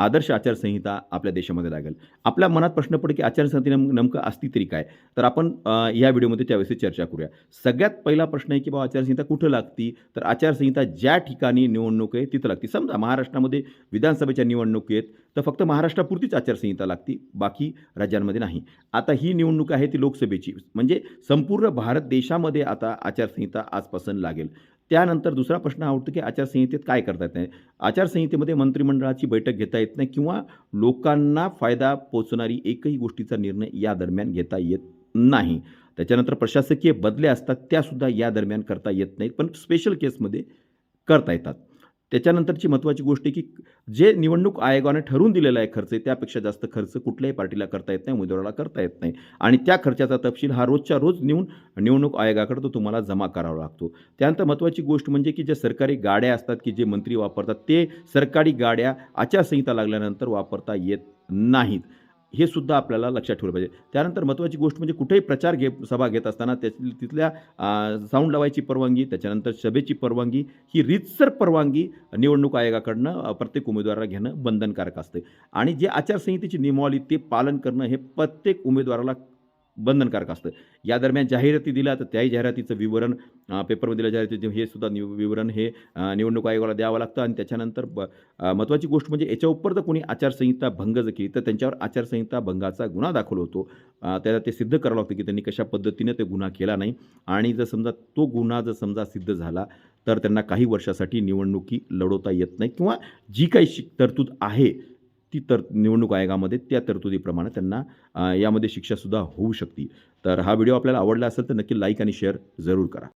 आदर्श आचारसंहिता आपल्या देशामध्ये लागेल. आपल्या मनात प्रश्न पडेल की आचारसंहिता नेम नेमकं असती तरी काय? तर आपण या व्हिडिओमध्ये त्याविषयी चर्चा करूया. सगळ्यात पहिला प्रश्न आहे की बाबा आचारसंहिता कुठं लागती? तर आचारसंहिता ज्या ठिकाणी निवडणूक आहे तिथं लागते. समजा महाराष्ट्रामध्ये विधानसभेच्या निवडणूक आहेत तर फक्त महाराष्ट्रापुरतीच आचारसंहिता लागती बाकी राज्यांमध्ये नाही. आता ही निवडणूक आहे ती लोकसभेची. म्हणजे संपूर्ण भारत देशामध्ये आता आचारसंहिता आजपासून लागेल. त्यानंतर दुसरा प्रश्न हा उठतो की आचारसंहितेत काय करता येत नाही? आचारसंहितेमध्ये मंत्रिमंडळाची बैठक घेता येत नाही किंवा लोकांना फायदा पोचणारी एकही गोष्टीचा निर्णय या दरम्यान घेता येत नाही. त्याच्यानंतर प्रशासकीय बदले असतात त्यासुद्धा या दरम्यान करता येत नाहीत पण स्पेशल केसमध्ये करता येतात. त्याच्यानंतरची महत्त्वाची गोष्ट आहे की जे निवडणूक आयोगाने ठरवून दिलेला आहे खर्च आहे त्यापेक्षा जास्त खर्च कुठल्याही पार्टीला करता येत नाही उमेदवाराला करता येत नाही. आणि त्या खर्चाचा तपशील हा रोजच्या रोज नेऊन निवडणूक आयोगाकडे तो तुम्हाला जमा करावा लागतो. त्यानंतर महत्त्वाची गोष्ट म्हणजे की ज्या सरकारी गाड्या असतात की जे मंत्री वापरतात ते सरकारी गाड्या आचारसंहिता लागल्यानंतर वापरता येत नाहीत. हे सुद्धा आपल्याला लक्षात ठेवलं पाहिजे. त्यानंतर महत्त्वाची गोष्ट म्हणजे कुठेही प्रचार घे सभा घेत असताना त्या तिथल्या साऊंड लावायची परवानगी त्याच्यानंतर सभेची परवानगी ही रीतसर परवानगी निवडणूक आयोगाकडनं प्रत्येक उमेदवाराला घेणं बंधनकारक असते. आणि जे आचारसंहितेची नियमावली ते पालन करणं हे प्रत्येक उमेदवाराला बंधनकारक असतं. या दरम्यान जाहिराती दिल्या तर त्याही जाहिरातीचं विवरण पेपरमध्ये दिल्या जाहिरातीचं हे सुद्धा नि विवरण हे निवडणूक आयोगाला द्यावं लागतं आणि त्याच्यानंतर ब महत्त्वाची गोष्ट म्हणजे याच्या उपर जर कोणी आचारसंहिता भंग जर केली तर त्यांच्यावर आचारसंहिता भंगाचा गुन्हा दाखल होतो. त्याला ते सिद्ध करावं लागतं की त्यांनी कशा पद्धतीने ते गुन्हा केला नाही. आणि जर समजा तो गुन्हा जर समजा सिद्ध झाला तर त्यांना काही वर्षासाठी निवडणुकी लढवता येत नाही किंवा जी काही शिक तरतूद आहे ती तर निवडणूक आयोगामध्ये त्या तरतुदीप्रमाणे त्यांना यामध्ये शिक्षासुद्धा होऊ शकते तर हा व्हिडिओ आपल्याला आवडला असेल तर नक्की लाईक आणि शेअर जरूर करा.